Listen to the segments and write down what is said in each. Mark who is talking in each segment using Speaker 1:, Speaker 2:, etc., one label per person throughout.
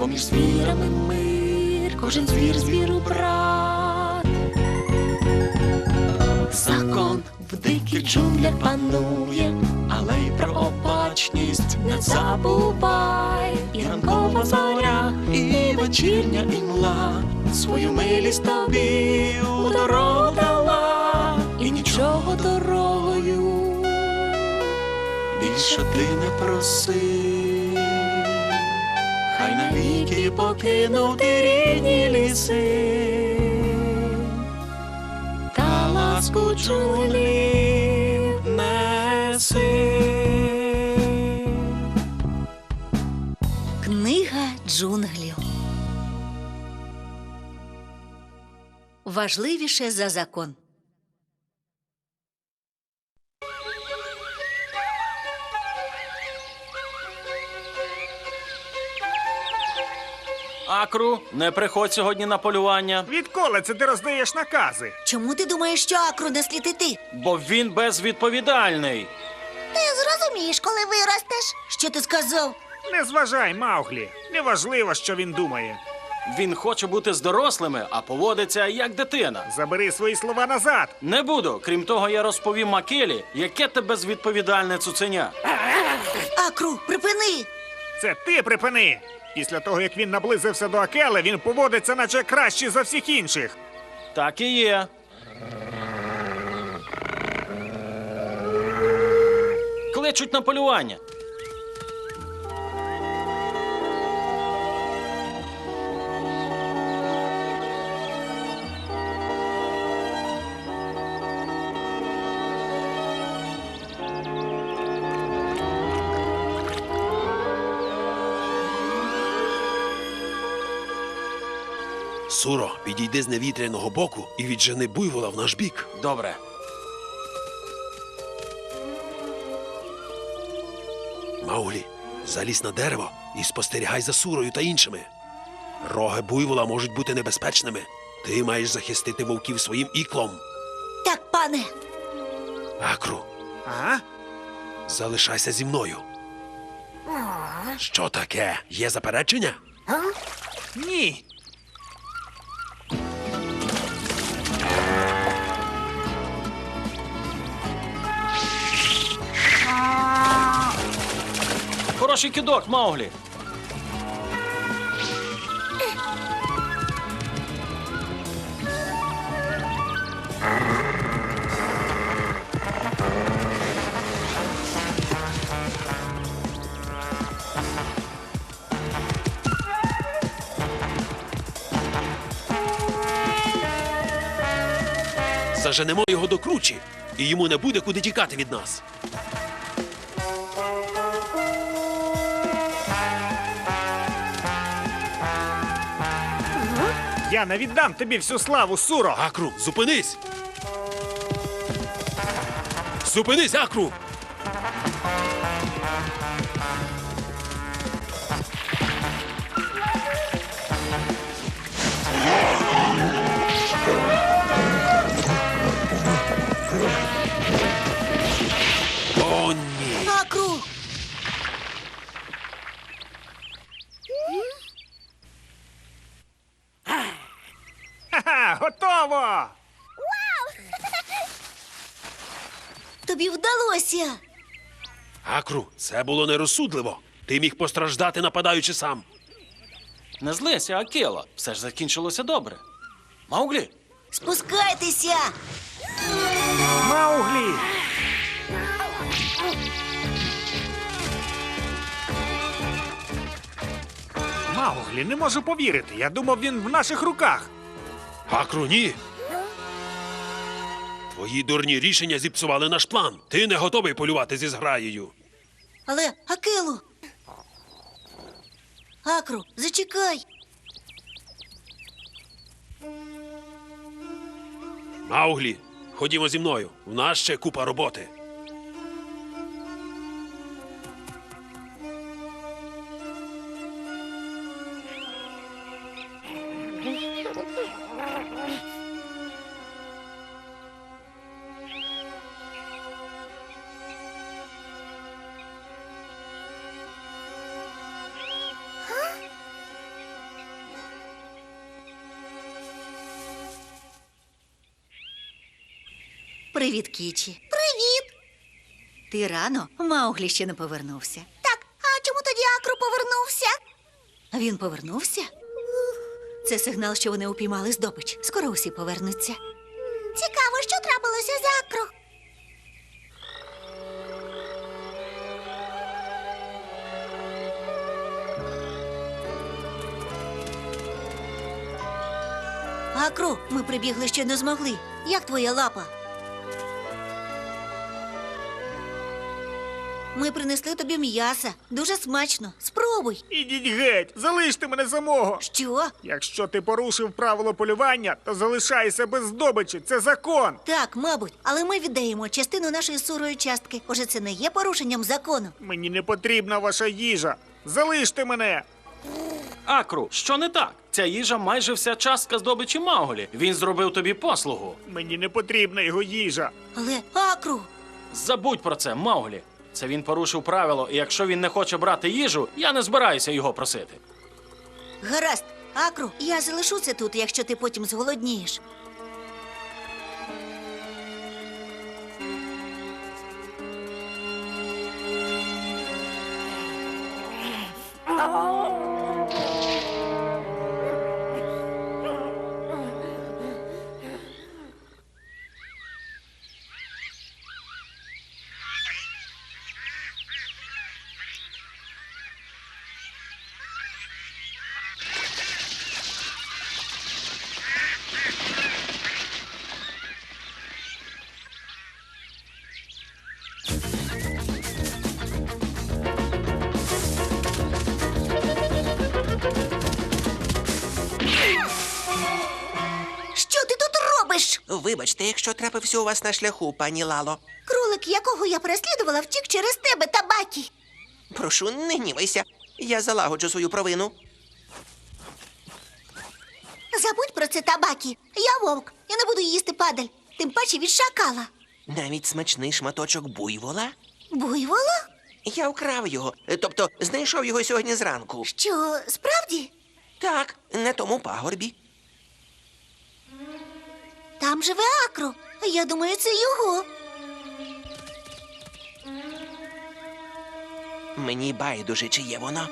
Speaker 1: бо між звірами мир, кожен звір звіру брат. Закон в диких джунглях панує, але й про обачність не забувай. І ранкова зоря, і вечірня імла свою милість тобі у дала, і нічого дорогою більше ти не проси. Покинув ти рідні ліси та ласку джунглів неси.
Speaker 2: Книга джунглів. Важливіше за закон.
Speaker 3: Акру, не приходь сьогодні на полювання,
Speaker 4: Відколи це ти роздаєш накази?
Speaker 2: Чому ти думаєш, що акру не слід іти?
Speaker 3: бо він безвідповідальний.
Speaker 2: Ти зрозумієш, коли виростеш. Що ти сказав?
Speaker 4: Не зважай, Мауглі. Неважливо, що він думає.
Speaker 3: Він хоче бути з дорослими, а поводиться як дитина.
Speaker 4: Забери свої слова назад.
Speaker 3: Не буду. Крім того, я розповім Макелі, яке ти безвідповідальне цуценя.
Speaker 2: Акру, припини!
Speaker 4: Це ти припини. Після того, як він наблизився до Акела, він поводиться, наче краще за всіх інших.
Speaker 3: Так і є. Кличуть на полювання.
Speaker 5: Суро, підійди з невітряного боку і віджени буйвола в наш бік.
Speaker 3: Добре.
Speaker 5: Мауглі, залізь на дерево і спостерігай за сурою та іншими. Роги буйвола можуть бути небезпечними. Ти маєш захистити вовків своїм іклом.
Speaker 2: Так, пане.
Speaker 5: Акру,
Speaker 4: А?
Speaker 5: залишайся зі мною. Що таке? Є заперечення?
Speaker 4: Ні.
Speaker 3: Хороший кидок, Мауглі.
Speaker 5: Заженемо його до кручі, і йому не буде куди тікати від нас.
Speaker 4: Я не віддам тобі всю славу, Суро.
Speaker 5: Акру, зупинись! Зупинись, Акру!
Speaker 2: Акру,
Speaker 5: це було нерозсудливо. Ти міг постраждати, нападаючи сам.
Speaker 3: Не злися, Акела. Все ж закінчилося добре. Мауглі,
Speaker 2: Спускайтеся!
Speaker 4: Мауглі! Мауглі, не можу повірити. Я думав, він в наших руках.
Speaker 5: Акру, ні. Твої дурні рішення зіпсували наш план. Ти не готовий полювати зі зграєю.
Speaker 2: Але Акелу. Акру, зачекай.
Speaker 5: Мауглі, ходімо зі мною. У нас ще купа роботи.
Speaker 2: Ти рано? Мауглі ще не повернувся.
Speaker 6: Так, а чому тоді Акру повернувся?
Speaker 2: Він повернувся? Це сигнал, що вони упіймали здобич. Скоро усі повернуться.
Speaker 6: Цікаво, що трапилося з Акру.
Speaker 2: Акру, ми прибігли ще не змогли. Як твоя лапа? Ми принесли тобі м'яса. Дуже смачно. Спробуй.
Speaker 4: Ідіть геть, залиште мене самого.
Speaker 2: Що?
Speaker 4: Якщо ти порушив правило полювання, то залишайся без здобичі. Це закон.
Speaker 2: Так, мабуть, але ми віддаємо частину нашої сурої частки. Може, це не є порушенням закону.
Speaker 4: Мені не потрібна ваша їжа. Залиште мене.
Speaker 3: Акру, що не так? Ця їжа майже вся частка здобичі Мауглі. Він зробив тобі послугу.
Speaker 4: Мені не потрібна його їжа.
Speaker 2: Але Акру,
Speaker 3: Забудь про це, Мауглі. Це він порушив правило, і якщо він не хоче брати їжу, я не збираюся його просити.
Speaker 2: гаразд, Акру, я залишу це тут, якщо ти потім зголоднієш.
Speaker 6: Що
Speaker 7: Вибачте, якщо трапився у вас на шляху, пані Лало.
Speaker 6: Кролик, якого я переслідувала, втік через тебе, табакі.
Speaker 7: Прошу, не гнівайся. Я залагоджу свою провину.
Speaker 6: Забудь про це табакі. Я вовк. Я не буду їсти падаль. Тим паче від шакала.
Speaker 7: Навіть смачний шматочок буйвола.
Speaker 6: Буйвола?
Speaker 7: Я вкрав його, тобто знайшов його сьогодні зранку.
Speaker 6: Що, справді?
Speaker 7: Так, на тому пагорбі.
Speaker 6: Там живе Акру. Я думаю, це його.
Speaker 7: Мені байдуже, чи є воно.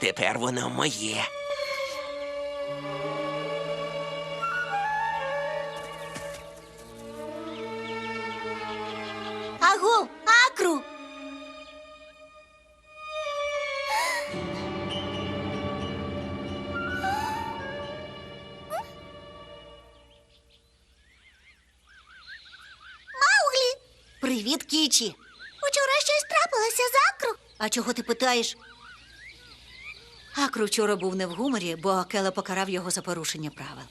Speaker 7: Тепер воно моє.
Speaker 6: Аго, Акру!
Speaker 2: Кічі.
Speaker 6: Учора щось трапилося з Акру.
Speaker 2: А чого ти питаєш? Акру вчора був не в гуморі, бо Акела покарав його за порушення правил.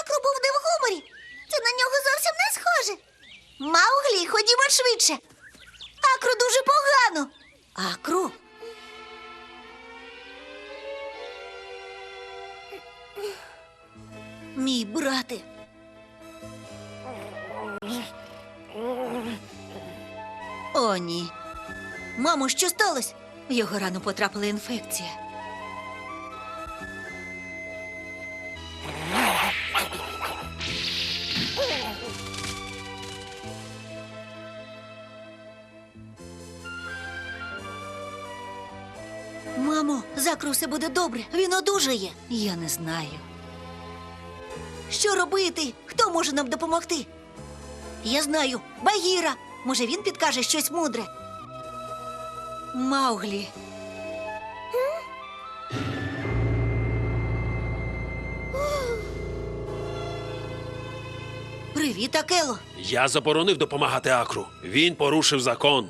Speaker 6: Акру був не в гуморі. Це на нього зовсім не схоже. Мауглі, ходімо швидше. Акру дуже погано.
Speaker 2: Акру? Мій брате. Ні. Мамо, що сталося? Його рану потрапила інфекція. Мамо, закру все буде добре. Він одужає. Я не знаю. Що робити? Хто може нам допомогти? Я знаю, Багіра. Може, він підкаже щось мудре. Мауглі. Привіт, Акело.
Speaker 5: Я заборонив допомагати Акру. Він порушив закон.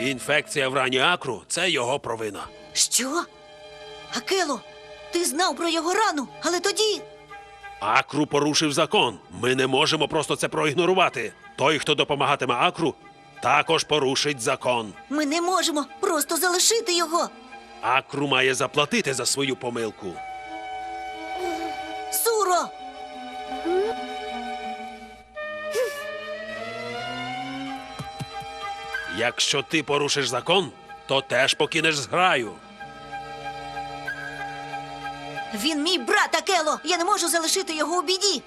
Speaker 5: Інфекція в рані Акру це його провина.
Speaker 2: Що? Акело, Ти знав про його рану, але тоді.
Speaker 5: Акру порушив закон. Ми не можемо просто це проігнорувати. Той, хто допомагатиме Акру, також порушить закон.
Speaker 2: Ми не можемо просто залишити його.
Speaker 5: Акру має заплатити за свою помилку.
Speaker 2: Суро!
Speaker 5: Якщо ти порушиш закон, то теж покинеш зграю.
Speaker 2: Він мій брат Акело! Я не можу залишити його у біді.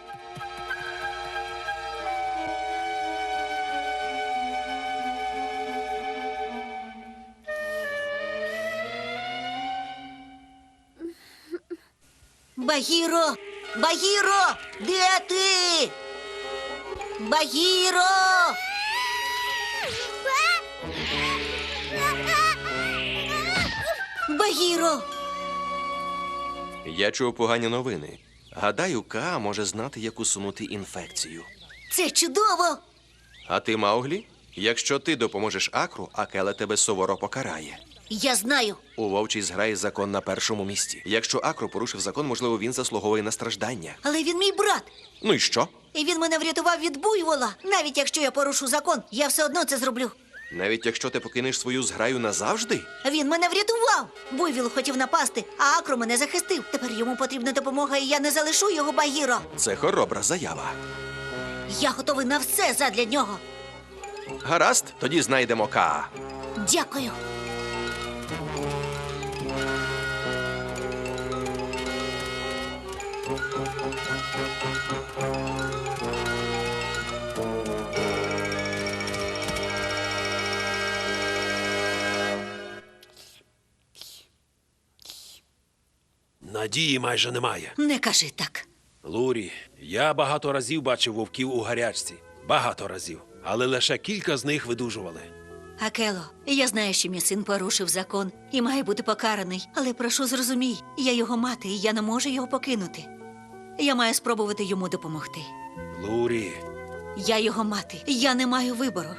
Speaker 2: Багіро! Багіро! Де ти? Багіро! Багіро!
Speaker 7: Я чув погані новини. Гадаю, Ка може знати, як усунути інфекцію.
Speaker 2: Це чудово!
Speaker 7: А ти, Мауглі? Якщо ти допоможеш Акру, Акела тебе суворо покарає.
Speaker 2: Я знаю.
Speaker 7: У вовчій зграї закон на першому місці. Якщо Акру порушив закон, можливо, він заслуговує на страждання.
Speaker 2: Але він мій брат.
Speaker 7: Ну і що?
Speaker 2: І він мене врятував від буйвола. Навіть якщо я порушу закон, я все одно це зроблю.
Speaker 7: Навіть якщо ти покинеш свою зграю назавжди?
Speaker 2: Він мене врятував. Буйвіл хотів напасти, а Акро мене захистив. Тепер йому потрібна допомога, і я не залишу його Багіро.
Speaker 7: Це хоробра заява.
Speaker 2: Я готовий на все задля нього.
Speaker 7: Гаразд, тоді знайдемо Ка.
Speaker 2: Дякую.
Speaker 5: Надії майже немає.
Speaker 2: Не кажи так.
Speaker 5: Лурі, я багато разів бачив вовків у гарячці. Багато разів. Але лише кілька з них видужували.
Speaker 2: Акело, я знаю, що мій син порушив закон і має бути покараний. Але прошу зрозумій, я його мати, і я не можу його покинути. Я маю спробувати йому допомогти.
Speaker 5: Лурі,
Speaker 2: Я його мати. Я не маю вибору.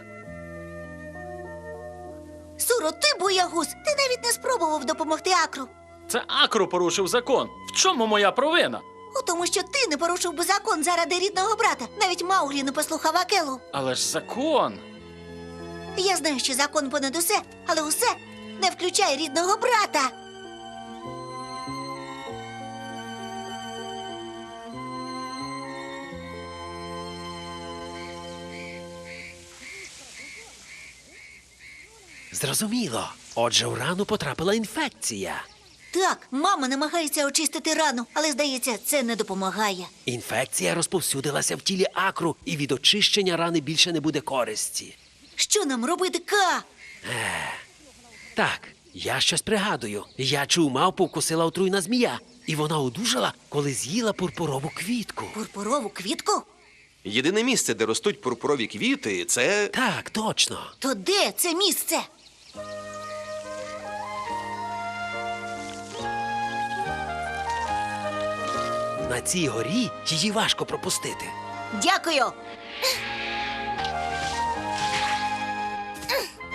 Speaker 2: Суро, ти боягуз. Ти навіть не спробував допомогти Акру.
Speaker 3: Це Акру порушив закон. В чому моя провина?
Speaker 2: У тому, що ти не порушив би закон заради рідного брата. Навіть Мауглі не послухав Акелу.
Speaker 3: Але ж закон.
Speaker 2: Я знаю, що закон понад усе, але усе не включає рідного брата.
Speaker 5: зрозуміло. Отже, в рану потрапила інфекція.
Speaker 2: Так, мама намагається очистити рану, але здається, це не допомагає.
Speaker 5: Інфекція розповсюдилася в тілі акру, і від очищення рани більше не буде користі.
Speaker 2: Що нам робити, Ка?
Speaker 5: Так, я щось пригадую. Я чув, мавпу вкусила отруйна змія, і вона одужала, коли з'їла пурпурову квітку.
Speaker 2: Пурпурову квітку?
Speaker 7: Єдине місце, де ростуть пурпурові квіти, це.
Speaker 5: Так, точно.
Speaker 2: То де це місце?
Speaker 5: На цій горі її важко пропустити.
Speaker 2: Дякую.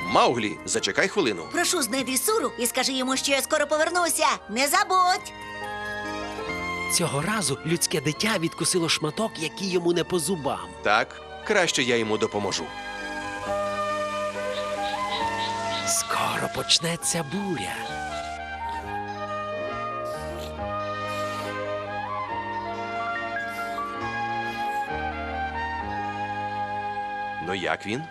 Speaker 7: Мауглі, зачекай хвилину.
Speaker 2: Прошу, знайди суру і скажи йому, що я скоро повернуся. Не забудь.
Speaker 5: Цього разу людське дитя відкусило шматок, який йому не по зубам.
Speaker 7: Так, краще я йому допоможу.
Speaker 5: Скоро почнеться буря.
Speaker 7: Ну як він?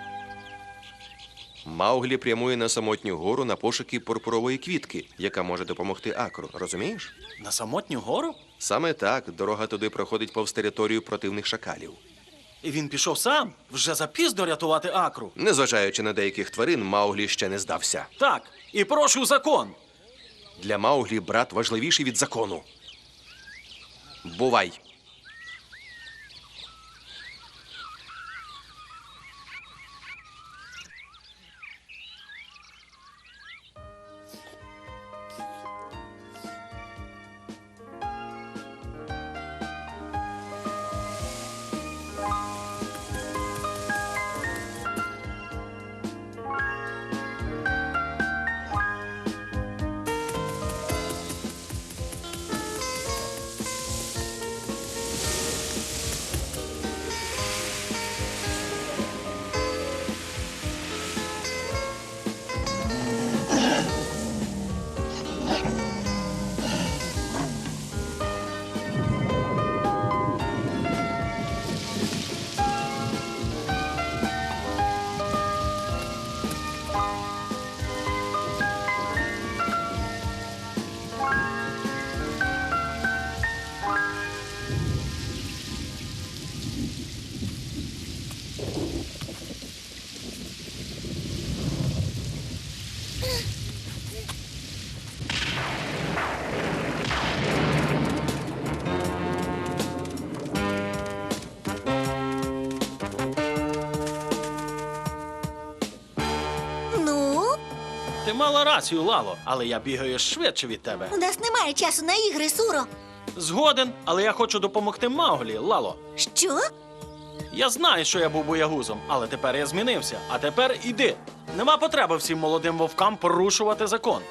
Speaker 7: Мауглі прямує на самотню гору на пошуки пурпурової квітки, яка може допомогти Акру. Розумієш?
Speaker 3: На самотню гору?
Speaker 7: Саме так дорога туди проходить повз територію противних шакалів.
Speaker 3: І він пішов сам. Вже запізно рятувати Акру.
Speaker 7: Незважаючи на деяких тварин, Мауглі ще не здався.
Speaker 3: Так, і прошу закон.
Speaker 7: Для Мауглі брат важливіший від закону. Бувай!
Speaker 3: Мала рацію, Лало, але я бігаю швидше від тебе.
Speaker 2: У нас немає часу на ігри, Суро.
Speaker 3: Згоден, але я хочу допомогти Мауглі, Лало.
Speaker 2: Що?
Speaker 3: Я знаю, що я був боягузом, але тепер я змінився. А тепер іди. Нема потреби всім молодим вовкам порушувати закон.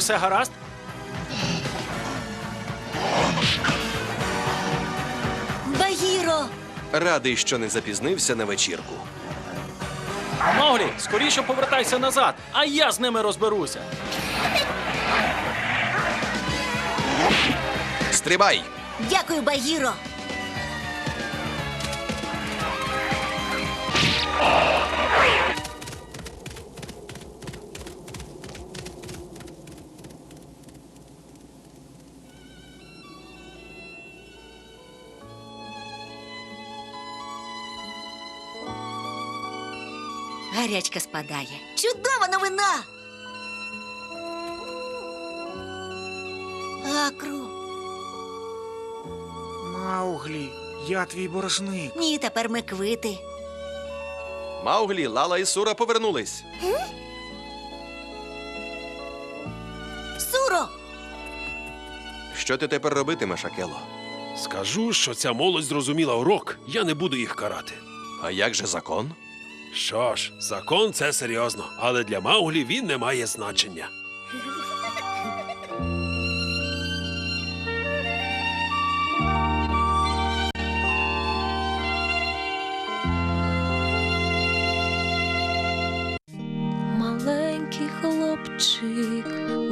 Speaker 3: Все гаразд?
Speaker 2: Багіро!
Speaker 7: Радий, що не запізнився на вечірку.
Speaker 3: Мауглі, скоріше повертайся назад, а я з ними розберуся.
Speaker 7: Стрибай!
Speaker 2: Дякую, Багіро! Гарячка спадає. Чудова новина! Акру.
Speaker 4: Мауглі, я твій боржник.
Speaker 2: Ні, тепер ми квити.
Speaker 7: Мауглі, Лала і Сура повернулись.
Speaker 2: Суро!
Speaker 7: Що ти тепер робитимеш, Акело?
Speaker 5: Скажу, що ця молодь зрозуміла урок, я не буду їх карати.
Speaker 7: А як же закон?
Speaker 5: Що ж, закон це серйозно, але для Мауглі він не має значення.
Speaker 8: Маленький хлопчик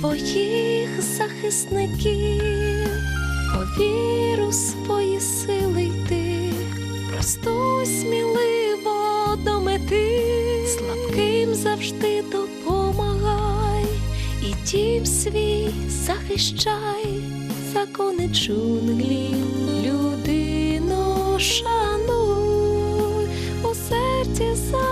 Speaker 8: своїх захисників, по віру свої сили йти, просто сміливо до мети, слабким завжди допомагай, і дім свій захищай, закони джунглі, людину шануй. У серці.